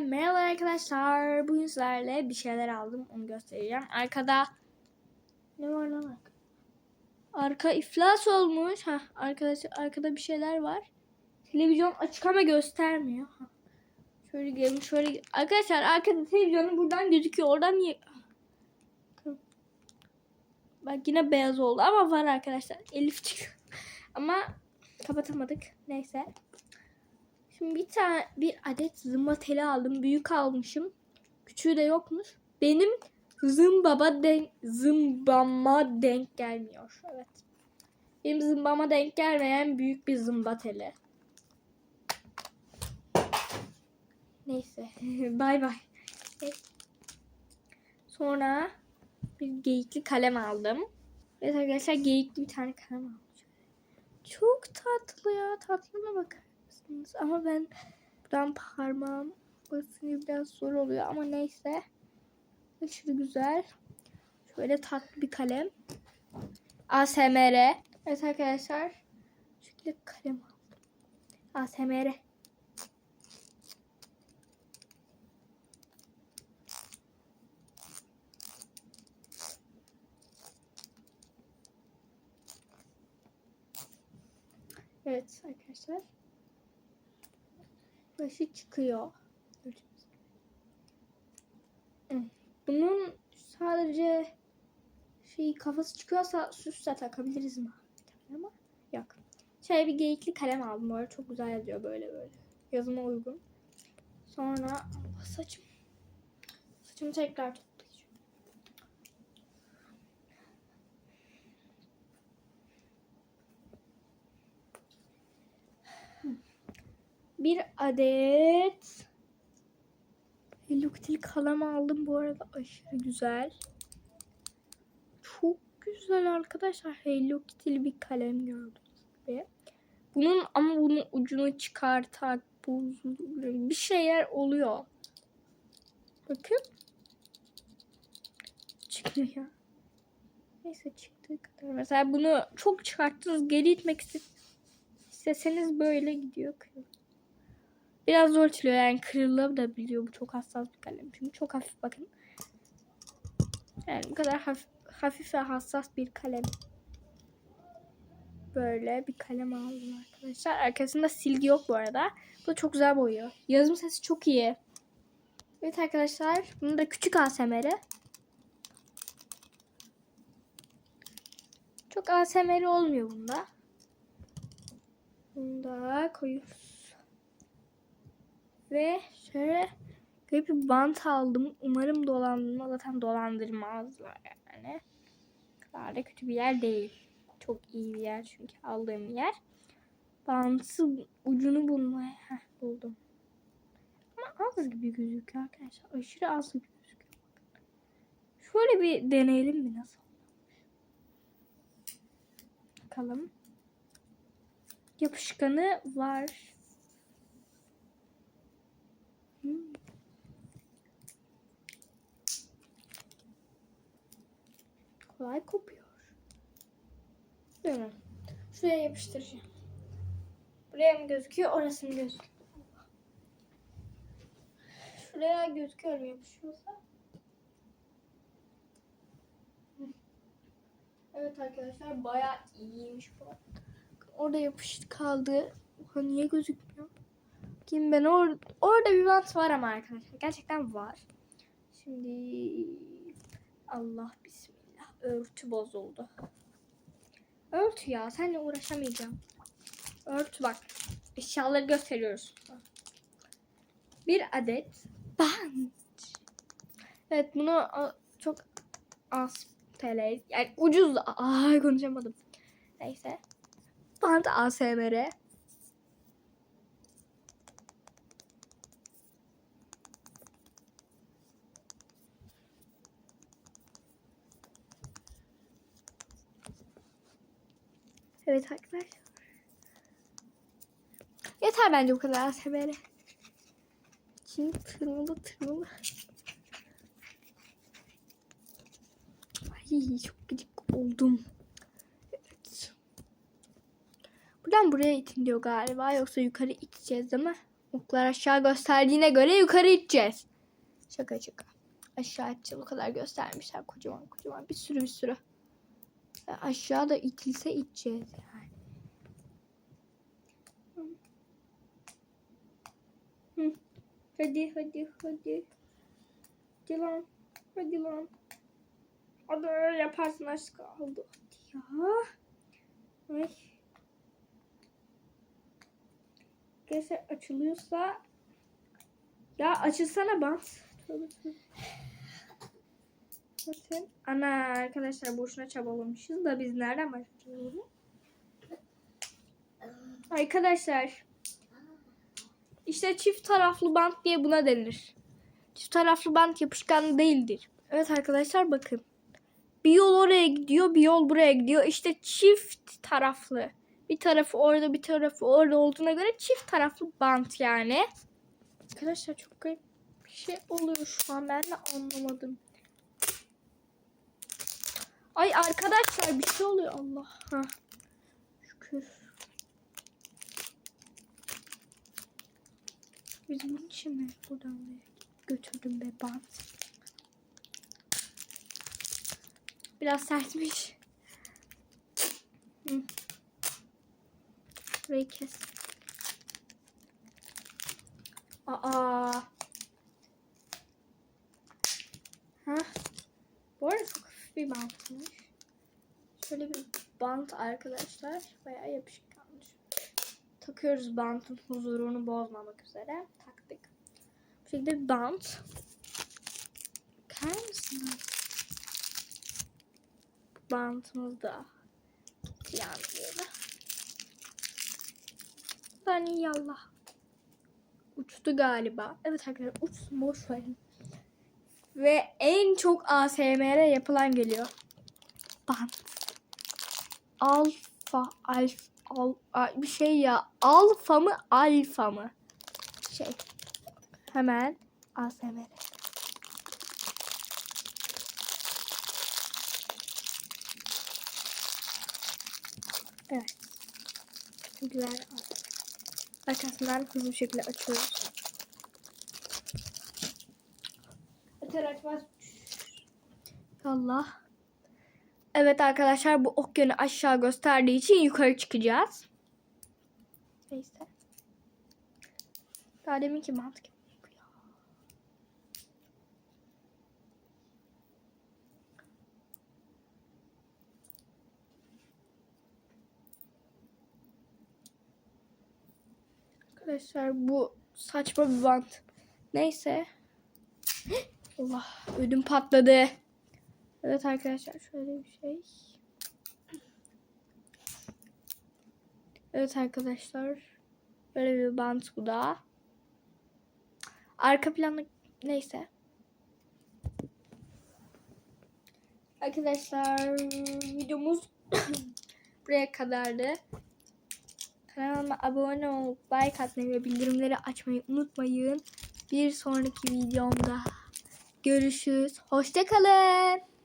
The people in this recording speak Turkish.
Merhaba arkadaşlar. Bugün sizlerle bir şeyler aldım. Onu göstereceğim. Arkada ne var lan arka? Arka iflas olmuş. Ha arkadaşlar arkada bir şeyler var. Televizyon açık ama göstermiyor. Ha. Şöyle gelin şöyle. Arkadaşlar arkada televizyonu buradan gözüküyor. Oradan niye? Bak yine beyaz oldu ama var arkadaşlar. Elif çıkıyor. ama kapatamadık. Neyse. Şimdi bir tane bir adet zımba teli aldım. Büyük almışım. Küçüğü de yokmuş. Benim zımbaba denk zımbama denk gelmiyor. Evet. Benim zımbama denk gelmeyen büyük bir zımba teli. Neyse. bay bay. Sonra bir geyikli kalem aldım. Evet arkadaşlar geyikli bir tane kalem aldım. Çok tatlı ya. Tatlına bakar mısınız? Ama ben buradan parmağım basınca biraz zor oluyor ama neyse. Aşırı güzel. Şöyle tatlı bir kalem. ASMR. Evet arkadaşlar. Şöyle kalem aldım. ASMR. Evet arkadaşlar. Başı çıkıyor. Bunun sadece şey kafası çıkıyorsa süs de takabiliriz mi? Ama yok. Şöyle bir geyikli kalem aldım. Böyle çok güzel yazıyor böyle böyle. Yazıma uygun. Sonra Allah saçım. Saçımı tekrar Bir adet Hello Kitty kalem aldım bu arada aşırı güzel. Çok güzel arkadaşlar Hello Kitty'li bir kalem gördüğünüz gibi. Bunun ama bunun ucunu çıkartak bozuluyor. Bir şeyler oluyor. Bakın. Çıkmıyor. Neyse çıktığı kadar. Mesela bunu çok çıkarttınız geri itmek isteseniz böyle gidiyor. Biraz zor açılıyor yani kırılabiliyor. Bu çok hassas bir kalem. Çünkü çok hafif bakın. Yani bu kadar hafif, hafif ve hassas bir kalem. Böyle bir kalem aldım arkadaşlar. Arkasında silgi yok bu arada. Bu çok güzel boyuyor. Yazım sesi çok iyi. Evet arkadaşlar. Bunu da küçük ASMR'i. Çok ASMR olmuyor bunda. Bunu da koyuyoruz. Ve şöyle garip bir bant aldım. Umarım dolandırma zaten dolandırmazlar yani. Kadar da kötü bir yer değil. Çok iyi bir yer çünkü aldığım yer. Bantı ucunu bulmaya Heh, buldum. Ama az gibi gözüküyor arkadaşlar. Aşırı az gibi gözüküyor. Şöyle bir deneyelim mi nasıl? Bakalım. Yapışkanı var. Kolay kopuyor. Böyle. Şuraya yapıştıracağım. Buraya mı gözüküyor, orası mı gözüküyor? Şuraya gözüküyor mu yapışıyorsa? Evet arkadaşlar bayağı iyiymiş bu. Orada yapıştı kaldı. Oha, niye gözükmüyor? Bakayım ben or orada bir bant var ama arkadaşlar. Gerçekten var. Şimdi Allah bismillah. Örtü bozuldu. Örtü ya. Seninle uğraşamayacağım. Örtü bak. Eşyaları gösteriyoruz. Bir adet bant. Evet bunu çok az TL. Yani ucuz. Ay konuşamadım. Neyse. Bant ASMR. Evet arkadaşlar. Yeter bence bu kadar ASMR. Şimdi tırmalı tırmalı. Ay çok gıcık oldum. Evet. Buradan buraya itin diyor galiba. Yoksa yukarı iteceğiz mi? Oklar aşağı gösterdiğine göre yukarı gideceğiz. Şaka şaka. Aşağı gideceğiz. O kadar göstermişler. Kocaman kocaman. Bir sürü bir sürü. Aşağıda itilse iteceğiz yani. Hadi hadi hadi. Hadi lan. Hadi lan. Hadi öyle yaparsın az kaldı. Hadi ya. Ay. Arkadaşlar açılıyorsa ya açılsana bant. Tövbe tövbe. Bakın. Ana arkadaşlar boşuna çabalamışız da biz nereden bunu? Arkadaşlar işte çift taraflı bant diye buna denir. Çift taraflı bant yapışkan değildir. Evet arkadaşlar bakın. Bir yol oraya gidiyor, bir yol buraya gidiyor. İşte çift taraflı. Bir tarafı orada, bir tarafı orada olduğuna göre çift taraflı bant yani. Arkadaşlar çok garip bir şey oluyor şu an. Ben de anlamadım. Ay arkadaşlar bir şey oluyor Allah. Ha. Şükür. Biz bunun için mi buradan götürdüm be bant. Biraz sertmiş. Hı. Burayı kes. Aa. Ha. Bu arada çok hafif bir bantmış. Şöyle bir bant arkadaşlar. Bayağı yapışkanmış. Takıyoruz bantın huzurunu bozmamak üzere. Taktık. Bu şekilde bir bant. Bakar mısınız? Bantımız da yanıyor. Ben yallah. Uçtu galiba. Evet arkadaşlar uçsun boş verin. Ve en çok ASMR yapılan geliyor. Bant. Alfa, alf, al, bir şey ya. Alfa mı, alfa mı? Şey. Hemen ASMR. Evet. Güzel. Arkasından hızlı bir şekilde açıyoruz. Açar açmaz. Allah. Evet arkadaşlar bu ok yönü aşağı gösterdiği için yukarı çıkacağız. Neyse. Daha deminki mantık. Arkadaşlar bu saçma bir bant. Neyse. Allah ödüm patladı. Evet arkadaşlar şöyle bir şey. Evet arkadaşlar. Böyle bir bant bu da. Arka planı neyse. Arkadaşlar videomuz buraya kadardı. Kanalıma abone olup like atmayı ve bildirimleri açmayı unutmayın. Bir sonraki videomda görüşürüz. Hoşçakalın.